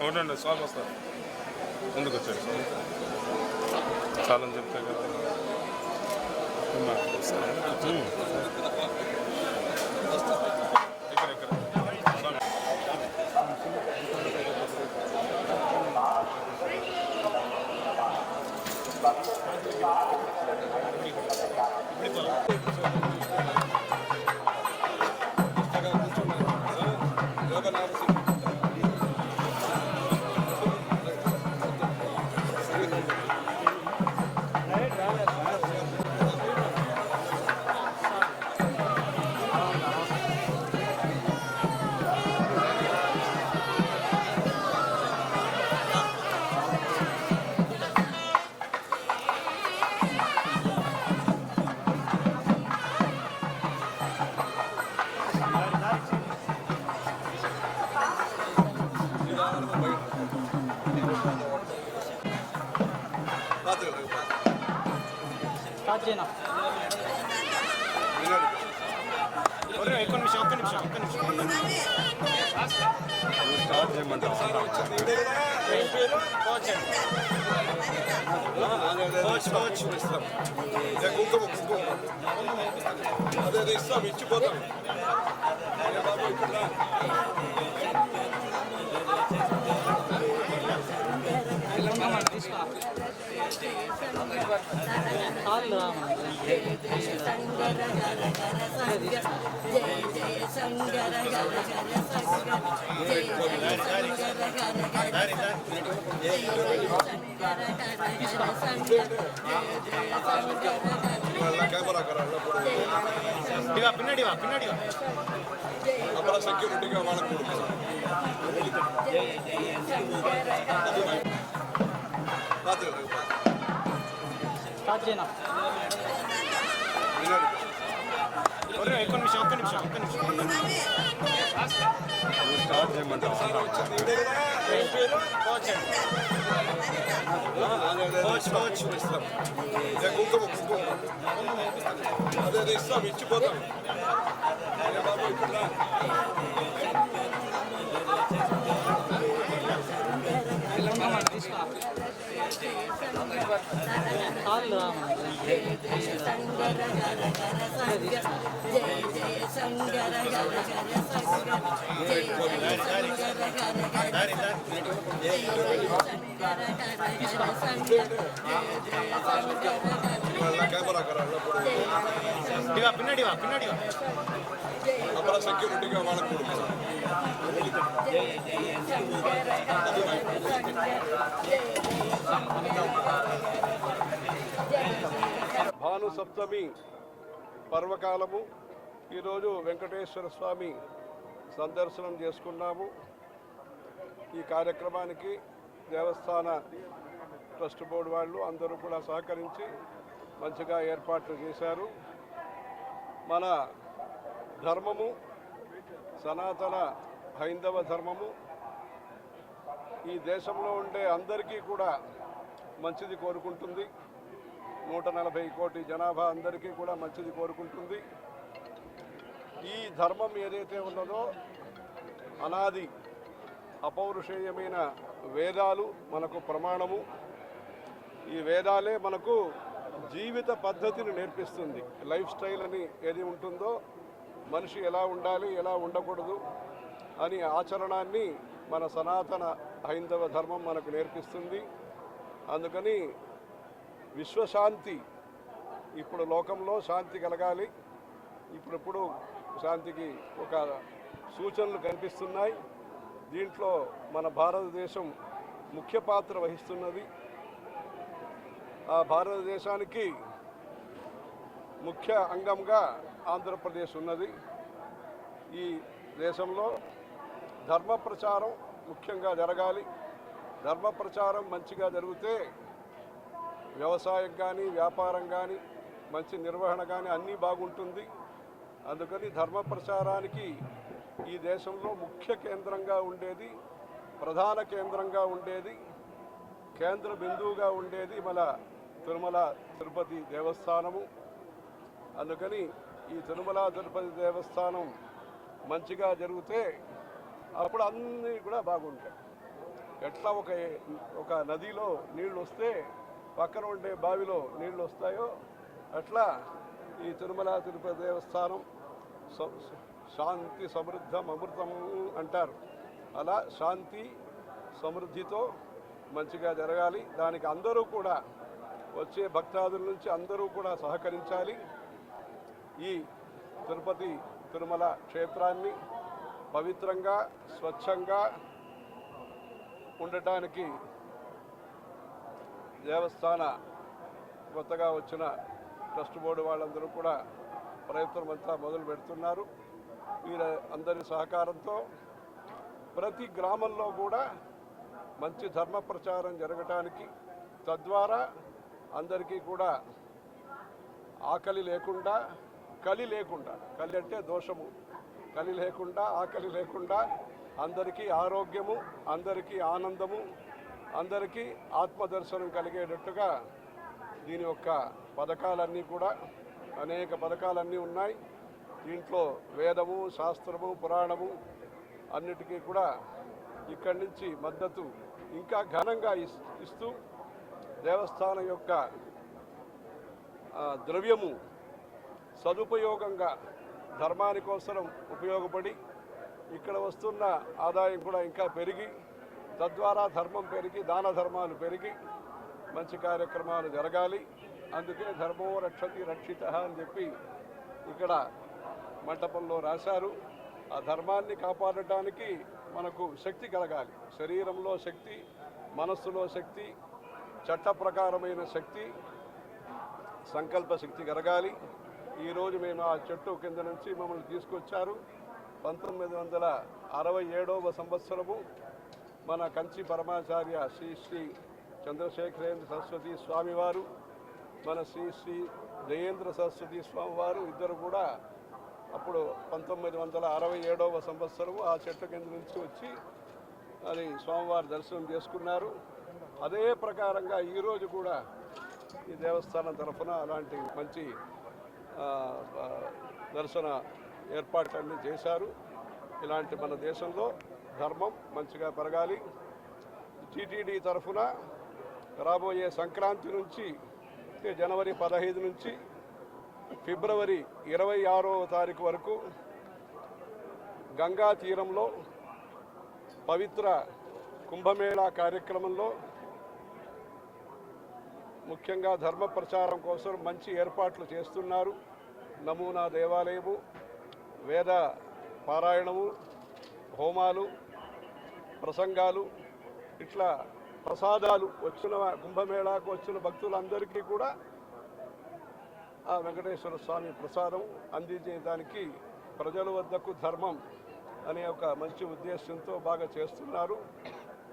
అవునండి స్వామి వస్తారు ముందుకు వచ్చాడు సార్ చాలా చెప్తే కదా ఉమ్మా. ఉమ్. ఇక్కడ ఇక్కడ స్వామి. ఒక్క నిమిషం ఒక్క నిమిషం ఒక్క నిమిషం. స్టార్ట్ చేయమంటావా? కోచ్. కోచ్ ఇస్తాం. కుంకుమ కుంకుమ. అదే అదే ఇస్తాం ఇచ్చిపోతాం ఏ బాబు ఇక్కడ பின்னாடி வா பின்னாடி வா. அப்புறம் செக்யூரிட்டிக்கு అప్పుడు సెక్యూరిటీగా వాళ్ళకు కూడా ఒక్క నిమిషం ఒక్క నిమిషం ఒక్క నిమిషం స్టార్ట్ చేయమంటావా కోచ్ కోచ్ ఇస్తాం ఏ కుంకుమ కుంకుమ అదే అదే ఇస్తాం ఇచ్చిపోతాం ఏ బాబు ఇక్కడ பின்னாடி வா பின்னாடி வா. அப்புறம் செக்யூரிட்டிக்கு வாழ సప్తమి పర్వకాలము. ఈరోజు వెంకటేశ్వర స్వామి సందర్శనం చేసుకున్నాము. ఈ కార్యక్రమానికి దేవస్థాన ట్రస్ట్ బోర్డు వాళ్ళు అందరూ కూడా సహకరించి మంచిగా ఏర్పాట్లు చేశారు. మన ధర్మము సనాతన హైందవ ధర్మము ఈ దేశంలో ఉండే అందరికీ కూడా మంచిది కోరుకుంటుంది. నూట నలభై కోటి జనాభా అందరికీ కూడా మంచిది కోరుకుంటుంది. ఈ ధర్మం ఏదైతే ఉన్నదో అనాది అపౌరుషేయమైన వేదాలు మనకు ప్రమాణము. ఈ వేదాలే మనకు జీవిత పద్ధతిని నేర్పిస్తుంది. లైఫ్ స్టైల్ అని ఏది ఉంటుందో మనిషి ఎలా ఉండాలి ఎలా ఉండకూడదు అని ఆచరణాన్ని మన సనాతన హైందవ ధర్మం మనకు నేర్పిస్తుంది. అందుకని విశ్వశాంతి. ఇప్పుడు లోకంలో శాంతి కలగాలి. ఇప్పుడిప్పుడు శాంతికి ఒక సూచనలు కనిపిస్తున్నాయి. దీంట్లో మన భారతదేశం ముఖ్య పాత్ర వహిస్తున్నది. ఆ భారతదేశానికి ముఖ్య అంగంగా ఆంధ్రప్రదేశ్ ఉన్నది. ఈ దేశంలో ధర్మ ప్రచారం ముఖ్యంగా జరగాలి. ధర్మ ప్రచారం మంచిగా జరిగితే వ్యవసాయం కానీ వ్యాపారం కానీ మంచి నిర్వహణ కానీ అన్నీ బాగుంటుంది. అందుకని ధర్మ ప్రచారానికి ఈ దేశంలో ముఖ్య కేంద్రంగా ఉండేది ప్రధాన కేంద్రంగా ఉండేది కేంద్ర బిందువుగా ఉండేది మన తిరుమల తిరుపతి దేవస్థానము. అందుకని ఈ తిరుమల తిరుపతి దేవస్థానం మంచిగా జరిగితే అప్పుడు అన్నీ కూడా బాగుంటాయి. ఎట్లా ఒక ఒక నదిలో నీళ్ళు వస్తే పక్కన ఉండే బావిలో నీళ్ళు వస్తాయో అట్లా ఈ తిరుమల తిరుపతి దేవస్థానం శాంతి సమృద్ధం అమృతం అంటారు. అలా శాంతి సమృద్ధితో మంచిగా జరగాలి. దానికి అందరూ కూడా వచ్చే భక్తాదుల నుంచి అందరూ కూడా సహకరించాలి. ఈ తిరుపతి తిరుమల క్షేత్రాన్ని పవిత్రంగా స్వచ్ఛంగా ఉండటానికి దేవస్థాన కొత్తగా వచ్చిన ట్రస్ట్ బోర్డు వాళ్ళందరూ కూడా ప్రయత్నం అంతా మొదలు పెడుతున్నారు. వీర అందరి సహకారంతో ప్రతి గ్రామంలో కూడా మంచి ధర్మ ప్రచారం జరగటానికి తద్వారా అందరికీ కూడా ఆకలి లేకుండా కలి లేకుండా కలి అంటే దోషము కలి లేకుండా ఆకలి లేకుండా అందరికీ ఆరోగ్యము అందరికీ ఆనందము అందరికీ ఆత్మదర్శనం కలిగేటట్టుగా దీని యొక్క పథకాలన్నీ కూడా అనేక పథకాలన్నీ ఉన్నాయి. దీంట్లో వేదము శాస్త్రము పురాణము అన్నిటికీ కూడా ఇక్కడి నుంచి మద్దతు ఇంకా ఘనంగా ఇస్తూ దేవస్థానం యొక్క ద్రవ్యము సదుపయోగంగా ధర్మానికోసరం ఉపయోగపడి ఇక్కడ వస్తున్న ఆదాయం కూడా ఇంకా పెరిగి తద్వారా ధర్మం పెరిగి దాన ధర్మాలు పెరిగి మంచి కార్యక్రమాలు జరగాలి. అందుకే ధర్మో రక్షతి రక్షిత అని చెప్పి ఇక్కడ మంటపంలో రాశారు. ఆ ధర్మాన్ని కాపాడటానికి మనకు శక్తి కలగాలి. శరీరంలో శక్తి మనస్సులో శక్తి చట్ట ప్రకారమైన శక్తి సంకల్ప శక్తి కలగాలి. ఈరోజు మేము ఆ చెట్టు కింద నుంచి మమ్మల్ని తీసుకొచ్చారు. పంతొమ్మిది వందల అరవై ఏడవ సంవత్సరము మన కంచి పరమాచార్య శ్రీ శ్రీ చంద్రశేఖరేంద్ర సరస్వతి స్వామివారు మన శ్రీ శ్రీ జయేంద్ర సరస్వతి స్వామివారు ఇద్దరు కూడా అప్పుడు పంతొమ్మిది వందల అరవై ఏడవ సంవత్సరము ఆ చెట్టు కింద నుంచి వచ్చి అది స్వామివారి దర్శనం చేసుకున్నారు. అదే ప్రకారంగా ఈరోజు కూడా ఈ దేవస్థానం తరఫున అలాంటి మంచి దర్శన ఏర్పాట్లన్నీ చేశారు. ఇలాంటి మన దేశంలో ధర్మం మంచిగా పెరగాలి. టీటీడీ తరఫున రాబోయే సంక్రాంతి నుంచి జనవరి పదహైదు నుంచి ఫిబ్రవరి ఇరవై ఆరవ తారీఖు వరకు గంగా తీరంలో పవిత్ర కుంభమేళా కార్యక్రమంలో ముఖ్యంగా ధర్మ ప్రచారం కోసం మంచి ఏర్పాట్లు చేస్తున్నారు. నమూనా దేవాలయము వేద పారాయణము హోమాలు ప్రసంగాలు ఇట్లా ప్రసాదాలు వచ్చిన కుంభమేళాకు వచ్చిన భక్తులందరికీ కూడా ఆ వెంకటేశ్వర స్వామి ప్రసాదం అందించేదానికి ప్రజల వద్దకు ధర్మం అనే ఒక మంచి ఉద్దేశంతో బాగా చేస్తున్నారు.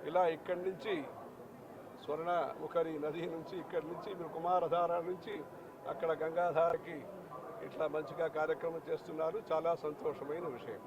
ఇలా ఇక్కడి నుంచి స్వర్ణ ముఖరి నది నుంచి ఇక్కడి నుంచి మీరు కుమారధార నుంచి అక్కడ గంగాధారకి ఇట్లా మంచిగా కార్యక్రమం చేస్తున్నారు. చాలా సంతోషమైన విషయం.